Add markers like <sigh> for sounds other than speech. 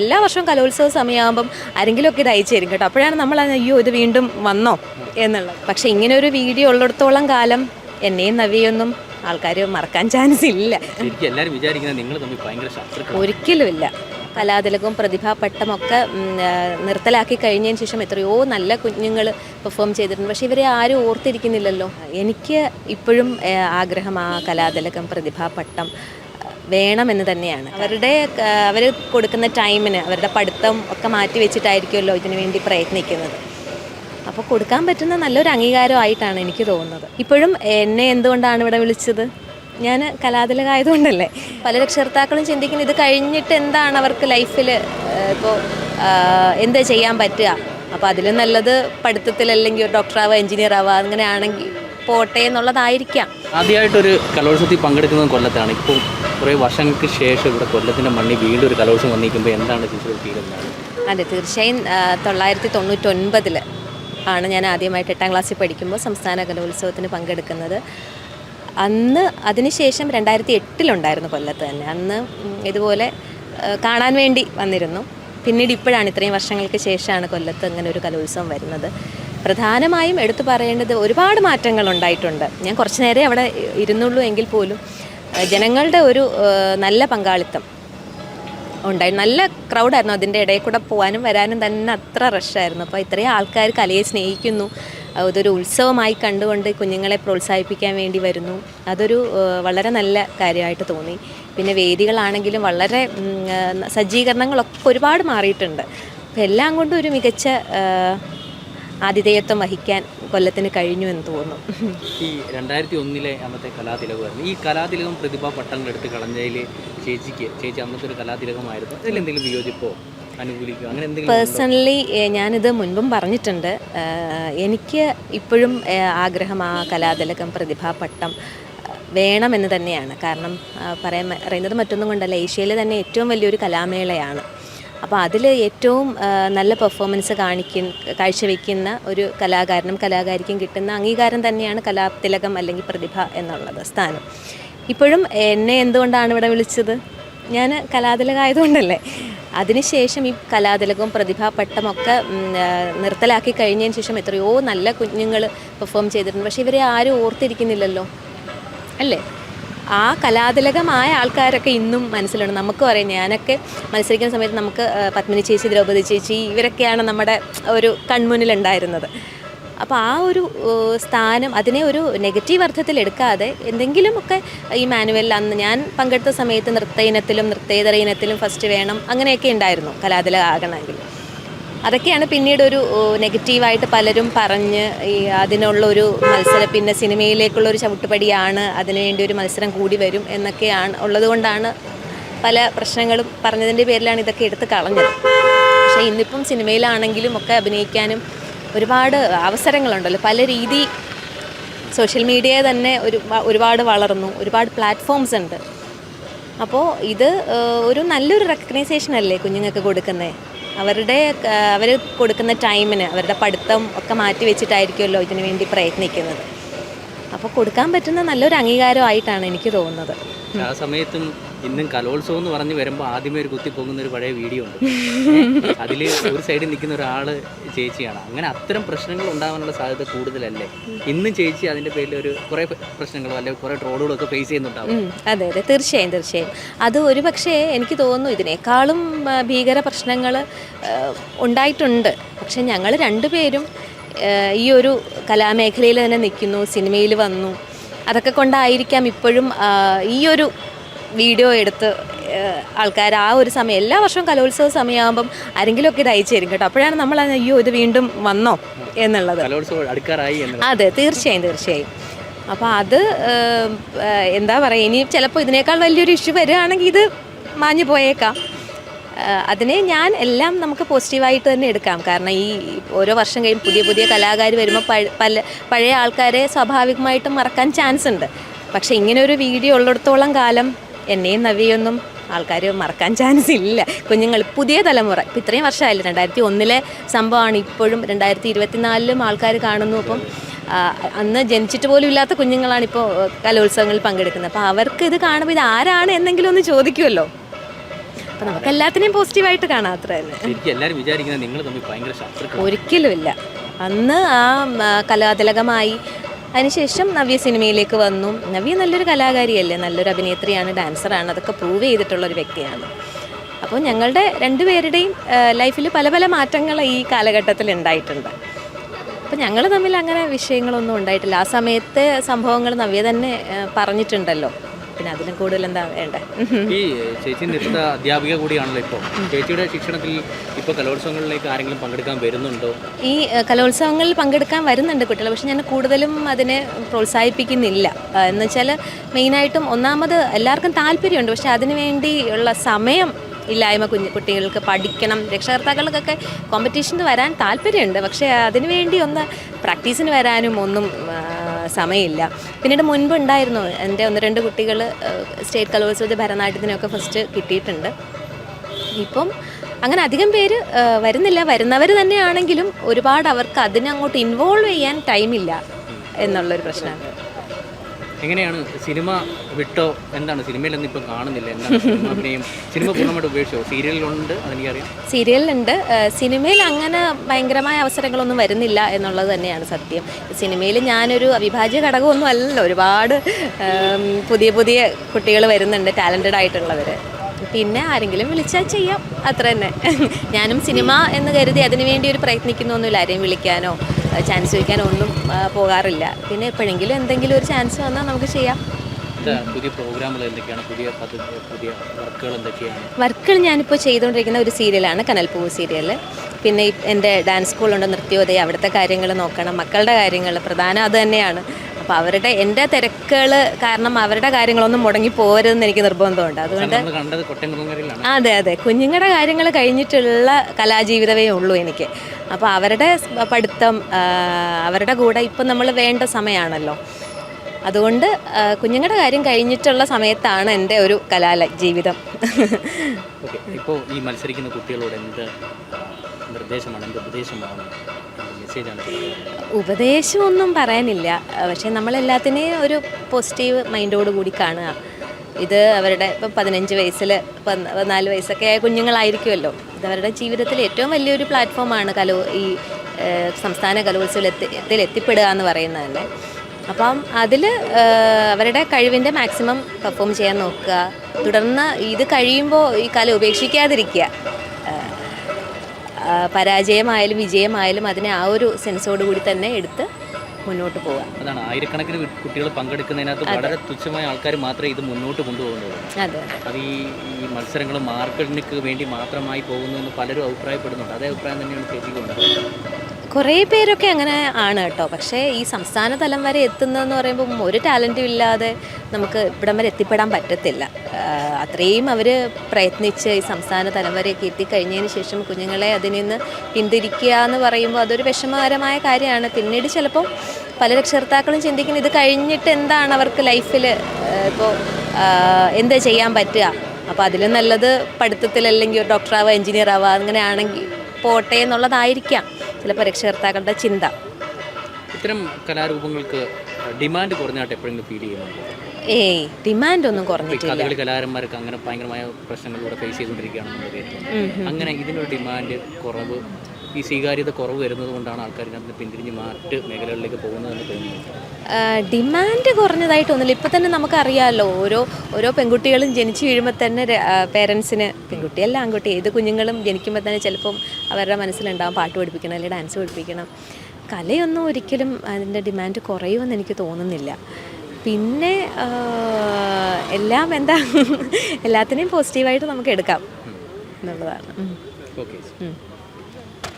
എല്ലാ വർഷവും കലോത്സവ സമയമാകുമ്പം ആരെങ്കിലുമൊക്കെ ഇത് അയച്ചു തരും കേട്ടോ. അപ്പോഴാണ് നമ്മൾ അയ്യോ ഇത് വീണ്ടും വന്നോ എന്നുള്ളത്. പക്ഷെ ഇങ്ങനെ ഒരു വീഡിയോ ഉള്ളിടത്തോളം കാലം എന്നെയും നവിയൊന്നും ആൾക്കാർ മറക്കാൻ ചാൻസ് ഇല്ല. ഒരിക്കലും എല്ലാവരും വിചാരിക്കുന്നത് നിങ്ങൾ തമ്മിൽ ഭയങ്കര ശത്രുക്കൾ ഒരിക്കലുമില്ല കലാതിലകവും പ്രതിഭാപട്ടമൊക്കെ നിർത്തലാക്കി കഴിഞ്ഞതിന് ശേഷം എത്രയോ നല്ല കുഞ്ഞുങ്ങൾ പെർഫോം ചെയ്തിട്ടുണ്ട്. പക്ഷെ ഇവരെ ആരും ഓർത്തിരിക്കുന്നില്ലല്ലോ. എനിക്ക് ഇപ്പോഴും ആഗ്രഹം ആ കലാതിലകം പ്രതിഭാപട്ടം വേണമെന്ന് തന്നെയാണ്. അവരുടെ അവർ കൊടുക്കുന്ന ടൈമിന് അവരുടെ പഠിത്തം ഒക്കെ മാറ്റി വെച്ചിട്ടായിരിക്കുമല്ലോ ഇതിനു വേണ്ടി പ്രയത്നിക്കുന്നത്. അപ്പോൾ കൊടുക്കാൻ പറ്റുന്ന നല്ലൊരു അംഗീകാരമായിട്ടാണ് എനിക്ക് തോന്നുന്നത്. ഇപ്പോഴും എന്നെ എന്തുകൊണ്ടാണ് ഇവിടെ വിളിച്ചത്? ഞാൻ കലാതിലകായതുകൊണ്ടല്ലേ? പല രക്ഷകർത്താക്കളും ചിന്തിക്കുന്നത് ഇത് കഴിഞ്ഞിട്ട് എന്താണ് അവർക്ക് ലൈഫിൽ ഇപ്പോൾ എന്താ ചെയ്യാൻ പറ്റുക? അപ്പോൾ അതിലും നല്ലത് പഠിത്തത്തിൽ അല്ലെങ്കിൽ ഒരു ഡോക്ടറാവുക എഞ്ചിനീയർ ആവുക അങ്ങനെയാണെങ്കിൽ പോട്ടെ എന്നുള്ളതായിരിക്കാം. ആദ്യമായിട്ടൊരു കലോത്സവത്തിൽ പങ്കെടുക്കുന്നത് കൊല്ലത്താണ്. ഇപ്പോൾ കുറേ വർഷങ്ങൾക്ക് ശേഷം ഇവിടെ കൊല്ലത്തിന്റെ മണ്ണിൽ വീണ്ടും ഒരു കലോത്സവം വന്നിരിക്കുമ്പോൾ എന്താണ് അതെ തീർച്ചയായും തൊള്ളായിരത്തി തൊണ്ണൂറ്റൊൻപതിൽ ആണ് ഞാൻ ആദ്യമായിട്ട് എട്ടാം ക്ലാസ്സിൽ പഠിക്കുമ്പോൾ സംസ്ഥാന കലോത്സവത്തിന് പങ്കെടുക്കുന്നത്. അന്ന് അതിനുശേഷം രണ്ടായിരത്തി എട്ടിലുണ്ടായിരുന്നു കൊല്ലത്ത് തന്നെ. അന്ന് ഇതുപോലെ കാണാൻ വേണ്ടി വന്നിരുന്നു. പിന്നീട് ഇപ്പോഴാണ് ഇത്രയും വർഷങ്ങൾക്ക് ശേഷമാണ് കൊല്ലത്ത് അങ്ങനെ ഒരു കലോത്സവം വരുന്നത്. പ്രധാനമായും എടുത്തു പറയേണ്ടത് ഒരുപാട് മാറ്റങ്ങൾ ഉണ്ടായിട്ടുണ്ട്. ഞാൻ കുറച്ച് നേരെ അവിടെ ഇരുന്നുള്ളൂ എങ്കിൽ പോലും. ജനങ്ങളുടെ ഒരു നല്ല പങ്കാളിത്തം ഉണ്ടായി. നല്ല ക്രൗഡായിരുന്നു അതിന്റെ ഇടയിൽ കൂടെ പോകാനും വരാനും തന്നെ അത്ര റഷായിരുന്നു അപ്പോൾ ഇത്രയും ആൾക്കാർ കലയെ സ്നേഹിക്കുന്നു. അതൊരു ഉത്സവമായി കണ്ടുകൊണ്ട് കുഞ്ഞുങ്ങളെ പ്രോത്സാഹിപ്പിക്കാൻ വേണ്ടി വരുന്നു. അതൊരു വളരെ നല്ല കാര്യമായിട്ട് തോന്നി. പിന്നെ വേദികളാണെങ്കിലും വളരെ സജ്ജീകരണങ്ങളൊക്കെ ഒരുപാട് മാറിയിട്ടുണ്ട്. അപ്പോൾ എല്ലാം കൊണ്ടും ഒരു മികച്ച ആതിഥേയത്വം വഹിക്കാൻ കൊല്ലത്തിന് കഴിഞ്ഞു എന്ന് തോന്നുന്നു ഈ രണ്ടായിരത്തി ഒന്നിലെ അന്നത്തെ കലാതിലകമായിരുന്നു. ഈ കലാതിലകം പ്രതിഭ പട്ടങ്ങൾ എടുത്ത് കളഞ്ഞതിൽ ചേച്ചിക്ക് ചേച്ചി അന്നത്തെ ഒരു കലാതിലകമായിരുന്നു. അതിൽ എന്തെങ്കിലും വിയോജിപ്പോ? പേഴ്സണലി ഞാനിത് മുൻപും പറഞ്ഞിട്ടുണ്ട്. എനിക്ക് ഇപ്പോഴും ആഗ്രഹം ആ കലാതിലകം പ്രതിഭാപട്ടം പട്ടം വേണമെന്ന് തന്നെയാണ്. കാരണം പറയാൻ പറയുന്നത് മറ്റൊന്നും കൊണ്ടല്ല. ഏഷ്യയിലെ തന്നെ ഏറ്റവും വലിയൊരു കലാമേളയാണ്. അപ്പോൾ അതിൽ ഏറ്റവും നല്ല പെർഫോമൻസ് കാണിക്കുന്ന കാഴ്ചവെക്കുന്ന ഒരു കലാകാരനും കലാകാരിക്കും കിട്ടുന്ന അംഗീകാരം തന്നെയാണ് കലാതിലകം അല്ലെങ്കിൽ പ്രതിഭ എന്നുള്ളത് സ്ഥാനം. ഇപ്പോഴും എന്നെ എന്തുകൊണ്ടാണ് ഇവിടെ വിളിച്ചത്? ഞാൻ കലാതിലകായതുകൊണ്ടല്ലേ. അതിനുശേഷം ഈ കലാതിലകവും പ്രതിഭാപട്ടമൊക്കെ നിർത്തലാക്കി കഴിഞ്ഞതിന് ശേഷം എത്രയോ നല്ല കുഞ്ഞുങ്ങൾ പെർഫോം ചെയ്തിട്ടുണ്ട്. പക്ഷേ ഇവരെ ആരും ഓർത്തിരിക്കുന്നില്ലല്ലോ. അല്ലേ? ആ കലാതിലകമായ ആൾക്കാരൊക്കെ ഇന്നും മനസ്സിലുണ്ട്. നമുക്ക് പറയാം ഞാനൊക്കെ മത്സരിക്കുന്ന സമയത്ത് നമുക്ക് പത്മനി ചേച്ചി ദ്രൗപദി ചേച്ചി ഇവരൊക്കെയാണ് നമ്മുടെ ഒരു കൺമുന്നിലുണ്ടായിരുന്നത്. അപ്പോൾ ആ ഒരു സ്ഥാനം അതിനെ ഒരു നെഗറ്റീവ് അർത്ഥത്തിൽ എടുക്കാതെ എന്തെങ്കിലുമൊക്കെ ഈ മാനുവലിൽ അന്ന് ഞാൻ പങ്കെടുത്ത സമയത്ത് നൃത്ത ഇനത്തിലും നൃത്തേതര ഇനത്തിലും ഫസ്റ്റ് വേണം അങ്ങനെയൊക്കെ ഉണ്ടായിരുന്നു കലാതിലകം ആകണമെങ്കിൽ അതൊക്കെയാണ് പിന്നീട് ഒരു നെഗറ്റീവായിട്ട് പലരും പറഞ്ഞ് ഈ അതിനുള്ള ഒരു മത്സരം പിന്നെ സിനിമയിലേക്കുള്ള ഒരു ചവിട്ടുപടിയാണ് അതിനുവേണ്ടി ഒരു മത്സരം കൂടി വരും എന്നൊക്കെയാണ് ഉള്ളതുകൊണ്ടാണ് പല പ്രശ്നങ്ങളും പറഞ്ഞതിന്റെ പേരിലാണ് ഇതൊക്കെ എടുത്ത് കളഞ്ഞത്. പക്ഷേ ഇന്നിപ്പം സിനിമയിലാണെങ്കിലും ഒക്കെ അഭിനയിക്കാനും ഒരുപാട് അവസരങ്ങളുണ്ടല്ലോ. പല രീതി സോഷ്യൽ മീഡിയ തന്നെ ഒരു ഒരുപാട് വളർന്നു ഒരുപാട് പ്ലാറ്റ്ഫോംസ് ഉണ്ട്. അപ്പോൾ ഇത് ഒരു നല്ലൊരു റെക്കഗ്നൈസേഷൻ അല്ലേ കുഞ്ഞുങ്ങൾക്ക് കൊടുക്കുന്നത് അവരുടെ അവർ കൊടുക്കുന്ന ടൈമിന് അവരുടെ പഠിത്തം ഒക്കെ മാറ്റി വെച്ചിട്ടായിരിക്കുമല്ലോ ഇതിനു വേണ്ടി പ്രയത്നിക്കുന്നത്. അപ്പോൾ കൊടുക്കാൻ പറ്റുന്ന നല്ലൊരു അംഗീകാരമായിട്ടാണ് എനിക്ക് തോന്നുന്നത്. ആ സമയത്തും ഇന്നും കലോത്സവം എന്ന് പറഞ്ഞ് വരുമ്പോൾ ആദ്യമേ ഒരു കുത്തി പോകുന്ന ഒരു പഴയ വീഡിയോ ഉണ്ട്. <laughs> അതിൽ ഒരു സൈഡിൽ നിൽക്കുന്ന ഒരാൾ ചേച്ചിയാണ്. അങ്ങനെ അത്തരം പ്രശ്നങ്ങൾ ഉണ്ടാകാനുള്ള സാധ്യത കൂടുതലല്ലേ? ഇന്നും ചേച്ചി അതിന്റെ പേരിൽ ഒരു കുറെ പ്രശ്നങ്ങളോ അല്ലെങ്കിൽ കുറെ ട്രോളുകളൊക്കെ ഫേസ് ചെയ്യുന്നുണ്ടാവും. അതെ അതെ. തീർച്ചയായും തീർച്ചയായും. അത് ഒരു പക്ഷേ എനിക്ക് തോന്നുന്നു ഇതിനേക്കാളും ഭീകര പ്രശ്നങ്ങൾ ഉണ്ടായിട്ടുണ്ട്. പക്ഷെ ഞങ്ങൾ രണ്ടുപേരും ഈ ഒരു കലാമേഖലയിൽ തന്നെ നിൽക്കുന്നു സിനിമയിൽ വന്നു. അതൊക്കെ കൊണ്ടായിരിക്കാം ഇപ്പോഴും ഈ ഒരു വീഡിയോ എടുത്ത് ആൾക്കാർ ആ ഒരു സമയം എല്ലാ വർഷവും കലോത്സവ സമയമാകുമ്പം ആരെങ്കിലുമൊക്കെ ഇത് അയച്ചു തരും കേട്ടോ. അപ്പോഴാണ് നമ്മൾ അയ്യോ ഇത് വീണ്ടും വന്നോ? എന്നുള്ളത്. അതെ തീർച്ചയായും തീർച്ചയായും. അപ്പോൾ അത് എന്താ പറയുക ഇനി ചിലപ്പോൾ ഇതിനേക്കാൾ വലിയൊരു ഇഷ്യൂ വരികയാണെങ്കിൽ ഇത് മാഞ്ഞു പോയേക്കാം. അതിനെ ഞാൻ എല്ലാം നമുക്ക് പോസിറ്റീവായിട്ട് തന്നെ എടുക്കാം. കാരണം ഈ ഓരോ വർഷം കഴിയും പുതിയ പുതിയ കലാകാർ വരുമ്പോൾ പല പഴയ ആൾക്കാരെ സ്വാഭാവികമായിട്ടും മറക്കാൻ ചാൻസ് ഉണ്ട് പക്ഷേ ഇങ്ങനെ ഒരു വീഡിയോ ഉള്ളിടത്തോളം കാലം എന്നെയും നവിയൊന്നും ആൾക്കാർ മറക്കാൻ ചാൻസ് ഇല്ല. കുഞ്ഞുങ്ങൾ പുതിയ തലമുറ. ഇപ്പം ഇത്രയും വർഷമായില്ല രണ്ടായിരത്തി ഒന്നിലെ സംഭവമാണ് ഇപ്പോഴും രണ്ടായിരത്തി ഇരുപത്തിനാലിലും ആൾക്കാർ കാണുന്നു. അപ്പം അന്ന് ജനിച്ചിട്ട് പോലും ഇല്ലാത്ത കുഞ്ഞുങ്ങളാണ് ഇപ്പോൾ കലോത്സവങ്ങളിൽ പങ്കെടുക്കുന്നത്. അപ്പോൾ അവർക്ക് ഇത് കാണുമ്പോൾ ഇത് ആരാണ് എന്നെങ്കിലും ഒന്ന് ചോദിക്കുമല്ലോ അപ്പം നമുക്ക് എല്ലാത്തിനെയും പോസിറ്റീവായിട്ട് കാണാം അത്ര തന്നെ. ശത്രുക്കൾ ഒരിക്കലുമില്ല അന്ന് ആ, കലാതിലകമായി അതിനുശേഷം നവ്യ സിനിമയിലേക്ക് വന്നു. നവ്യ നല്ലൊരു കലാകാരിയല്ലേ നല്ലൊരു അഭിനേത്രിയാണ് ഡാൻസറാണ് അതൊക്കെ പ്രൂവ് ചെയ്തിട്ടുള്ള ഒരു വ്യക്തിയാണ്. അപ്പോൾ ഞങ്ങളുടെ രണ്ടുപേരുടെയും ലൈഫിൽ പല പല മാറ്റങ്ങൾ ഈ കാലഘട്ടത്തിൽ ഉണ്ടായിട്ടുണ്ട്. അപ്പോൾ ഞങ്ങൾ തമ്മിൽ അങ്ങനെ വിഷയങ്ങളൊന്നും ഉണ്ടായിട്ടില്ല. ആ സമയത്തെ സംഭവങ്ങൾ നവ്യ തന്നെ പറഞ്ഞിട്ടുണ്ടല്ലോ. പിന്നെ അതിലും കൂടുതൽ എന്താ വേണ്ട? ഈ ചേച്ചി നൃത്ത അധ്യാപിക കൂടിയാണല്ലോ ഇപ്പോൾ ചേച്ചിയുടെ ശിക്ഷണത്തിൽ ഇപ്പോൾ കലോത്സവങ്ങളിലേക്ക് ആരെങ്കിലും പങ്കെടുക്കാൻ വരുന്നുണ്ടോ? ഈ കലോത്സവങ്ങളിൽ പങ്കെടുക്കാൻ വരുന്നുണ്ട് കുട്ടികൾ പക്ഷെ ഞാൻ കൂടുതലും അതിനെ പ്രോത്സാഹിപ്പിക്കുന്നില്ല. എന്ന് വെച്ചാൽ മെയിനായിട്ടും ഒന്നാമത് എല്ലാവർക്കും താല്പര്യമുണ്ട് പക്ഷെ അതിനുവേണ്ടിയുള്ള സമയം ഇല്ലായ്മ കുഞ്ഞു കുട്ടികൾക്ക് പഠിക്കണം രക്ഷകർത്താക്കൾക്കൊക്കെ കോമ്പറ്റീഷന് വരാൻ താല്പര്യമുണ്ട്. പക്ഷേ അതിനുവേണ്ടി ഒന്ന് പ്രാക്ടീസിന് വരാനും ഒന്നും സമയമില്ല. പിന്നീട് മുൻപ് ഉണ്ടായിരുന്നു എന്റെ ഒന്ന് രണ്ട് കുട്ടികൾ സ്റ്റേറ്റ് കലോത്സവത്തിൽ ഭരതനാട്യത്തിനൊക്കെ ഫസ്റ്റ് കിട്ടിയിട്ടുണ്ട്. ഇപ്പം അങ്ങനെ അധികം പേര് വരുന്നില്ല. വരുന്നവർ തന്നെയാണെങ്കിലും ഒരുപാട് അവർക്ക് അതിനങ്ങോട്ട് ഇൻവോൾവ് ചെയ്യാൻ ടൈമില്ല എന്നുള്ളൊരു പ്രശ്നമാണ്. എങ്ങനെയാണ് സിനിമ വിട്ടോ? എന്താണ്? സിനിമയിലൊന്നും ഇപ്പം കാണുന്നില്ല സിനിമ പൂർണമായിട്ട് ഉപേക്ഷിച്ചോ സീരിയലിലുണ്ട് അതെനിക്കറിയാം. സീരിയലിലുണ്ട്. സിനിമയിൽ അങ്ങനെ ഭയങ്കരമായ അവസരങ്ങളൊന്നും വരുന്നില്ല എന്നുള്ളത് തന്നെയാണ് സത്യം. സിനിമയിൽ ഞാനൊരു അവിഭാജ്യ ഘടകമൊന്നും അല്ലല്ലോ. ഒരുപാട് പുതിയ പുതിയ കുട്ടികൾ വരുന്നുണ്ട് ടാലന്റഡ് ആയിട്ടുള്ളവർ പിന്നെ ആരെങ്കിലും വിളിച്ചാൽ ചെയ്യാം. അത്ര തന്നെ. ഞാനും സിനിമ എന്ന് കരുതി അതിനുവേണ്ടി ഒരു പ്രയത്നിക്കുന്നൊന്നുമില്ല. ആരെയും വിളിക്കാനോ ചാൻസ് ചോദിക്കാനോ ഒന്നും പോകാറില്ല. പിന്നെ എപ്പോഴെങ്കിലും എന്തെങ്കിലും ഒരു ചാൻസ് വന്നാൽ നമുക്ക് ചെയ്യാം. പുതിയ പ്രോഗ്രാമുകൾ എന്തൊക്കെയാണ്? പുതിയ വർക്കുകൾ എന്തൊക്കെയാണ്? വർക്കുകൾ ഞാനിപ്പോൾ ചെയ്തുകൊണ്ടിരിക്കുന്ന ഒരു സീരിയലാണ് കനൽപ്പൂവ് സീരിയൽ പിന്നെ എന്റെ ഡാൻസ് സ്കൂളുണ്ട് നൃത്യോദയം. അവിടുത്തെ കാര്യങ്ങൾ നോക്കണം. മക്കളുടെ കാര്യങ്ങൾ. പ്രധാനം അത് തന്നെയാണ്. അപ്പോൾ അവരുടെ എന്റെ തിരക്കുകൾ കാരണം അവരുടെ കാര്യങ്ങളൊന്നും മുടങ്ങി പോകരുതെന്ന് എനിക്ക് നിർബന്ധമുണ്ട്. അതുകൊണ്ട് അതെ അതെ. കുഞ്ഞുങ്ങളുടെ കാര്യങ്ങൾ കഴിഞ്ഞിട്ടുള്ള കലാജീവിതമേ ഉള്ളൂ എനിക്ക്. അപ്പോൾ അവരുടെ പഠിത്തം അവരുടെ കൂടെ ഇപ്പം നമ്മൾ വേണ്ട സമയമാണല്ലോ അതുകൊണ്ട് കുഞ്ഞുങ്ങളുടെ കാര്യം കഴിഞ്ഞിട്ടുള്ള സമയത്താണ് എന്റെ ഒരു കലാല ജീവിതം. ഇപ്പോൾ ഈ മത്സരിക്കുന്ന കുട്ടികളോട് എന്ത് നിർദ്ദേശമാണ് എന്ത് ഉപദേശമാണ് ഉപദേശമൊന്നും പറയാനില്ല. പക്ഷേ നമ്മളെല്ലാത്തിനെയും ഒരു പോസിറ്റീവ് മൈൻഡോട് കൂടി കാണുക. ഇത് അവരുടെ ഇപ്പം പതിനഞ്ച് വയസ്സിൽ പതിനാല് വയസ്സൊക്കെ ആയ കുഞ്ഞുങ്ങളായിരിക്കുമല്ലോ. ഇത് അവരുടെ ജീവിതത്തിൽ ഏറ്റവും വലിയൊരു പ്ലാറ്റ്ഫോമാണ് കലോ ഈ സംസ്ഥാന കലോത്സവത്തിൽ എത്തിപ്പെടുക എന്ന് പറയുന്നത് തന്നെ അപ്പം അതിൽ അവരുടെ കഴിവിന്റെ മാക്സിമം പെർഫോം ചെയ്യാൻ നോക്കുക. തുടർന്ന് ഇത് കഴിയുമ്പോൾ ഈ കല ഉപേക്ഷിക്കാതിരിക്കുക. പരാജയമായാലും വിജയമായാലും അതിനെ ആ ഒരു സെൻസോട് കൂടി തന്നെ എടുത്ത് മുന്നോട്ട് പോവുക. അതാണ്. ആയിരക്കണക്കിന് കുട്ടികൾ പങ്കെടുക്കുന്നതിനകത്ത് വളരെ തുച്ഛമായ ആൾക്കാർ മാത്രമേ ഇത് മുന്നോട്ട് കൊണ്ടുപോകുന്നുള്ളൂ. അതെ അത്. ഈ മത്സരങ്ങൾ മാർക്കറ്റിന് വേണ്ടി മാത്രമായി പോകുന്നു എന്ന് പലരും അഭിപ്രായപ്പെടുന്നുണ്ട്. അതേ അഭിപ്രായം തന്നെയാണ് ചേച്ചിക്കുണ്ട് കുറേ പേരൊക്കെ അങ്ങനെ ആണ് കേട്ടോ. പക്ഷേ ഈ സംസ്ഥാന തലം വരെ എത്തുന്നതെന്ന് പറയുമ്പം ഒരു ടാലന്റും ഇല്ലാതെ നമുക്ക് ഇവിടം വരെ എത്തിപ്പെടാൻ പറ്റത്തില്ല. അത്രയും അവർ പ്രയത്നിച്ച് ഈ സംസ്ഥാന തലം വരെയൊക്കെ എത്തിക്കഴിഞ്ഞതിന് ശേഷം കുഞ്ഞുങ്ങളെ അതിൽ നിന്ന് പിന്തിരിക്കുക എന്ന് പറയുമ്പോൾ അതൊരു വിഷമകരമായ കാര്യമാണ്. പിന്നീട് ചിലപ്പോൾ പല രക്ഷകർത്താക്കളും ചിന്തിക്കുന്നത് ഇത് കഴിഞ്ഞിട്ട് എന്താണ് അവർക്ക് ലൈഫിൽ ഇപ്പോൾ എന്താ ചെയ്യാൻ പറ്റുക? അപ്പോൾ അതിലും നല്ലത് പഠിത്തത്തിൽ അല്ലെങ്കിൽ ഒരു ഡോക്ടറാവുക എഞ്ചിനീയർ ആവുക അങ്ങനെയാണെങ്കിൽ പോട്ടെ എന്നുള്ളതായിരിക്കാം. ചിലപ്പോൾ രക്ഷകർത്താക്കളുടെ ചിന്ത. ഇത്തരം കലാരൂപങ്ങൾക്ക് ഡിമാൻഡ് കുറഞ്ഞായിട്ട് എപ്പോഴെങ്കിലും ഫീൽ ചെയ്യുന്നുണ്ടോ? ഏയ് ഡിമാൻഡ് ഒന്നും കുറഞ്ഞിട്ടില്ല. കഥകളി കലാകാരന്മാർക്ക് അങ്ങനെ ഭയങ്കരമായ പ്രശ്നങ്ങളിലൂടെ ഫേസ് ചെയ്തുകൊണ്ടിരിക്കുകയാണെന്നുള്ളത് അങ്ങനെ ഇതിനൊരു ഡിമാൻഡ് കുറവ് ഈ സ്വീകാര്യത കുറവ് വരുന്നത് കൊണ്ടാണ് ആൾക്കാർ ഇതിനകത്ത് പിന്തിരിഞ്ഞ് മാറ്റ് മേഖലകളിലേക്ക് പോകുന്നതെന്ന് തോന്നുന്നു. ഡിമാൻഡ് കുറഞ്ഞതായിട്ടൊന്നുമില്ല ഇപ്പം തന്നെ നമുക്കറിയാമല്ലോ ഓരോ ഓരോ പെൺകുട്ടികളും ജനിച്ചു വീഴുമ്പോൾ തന്നെ പേരൻസിന് പെൺകുട്ടിയല്ല ആൺകുട്ടി ഏത് കുഞ്ഞുങ്ങളും ജനിക്കുമ്പോൾ തന്നെ ചിലപ്പം അവരുടെ മനസ്സിലുണ്ടാവും പാട്ട് പഠിപ്പിക്കണം അല്ലെങ്കിൽ ഡാൻസ് പഠിപ്പിക്കണം. കലയൊന്നും ഒരിക്കലും അതിന്റെ ഡിമാൻഡ് കുറയുമെന്ന് എനിക്ക് തോന്നുന്നില്ല. പിന്നെ എല്ലാം എന്താ എല്ലാത്തിനെയും പോസിറ്റീവായിട്ട് നമുക്ക് എടുക്കാം എന്നുള്ളതാണ്. ഓക്കെ.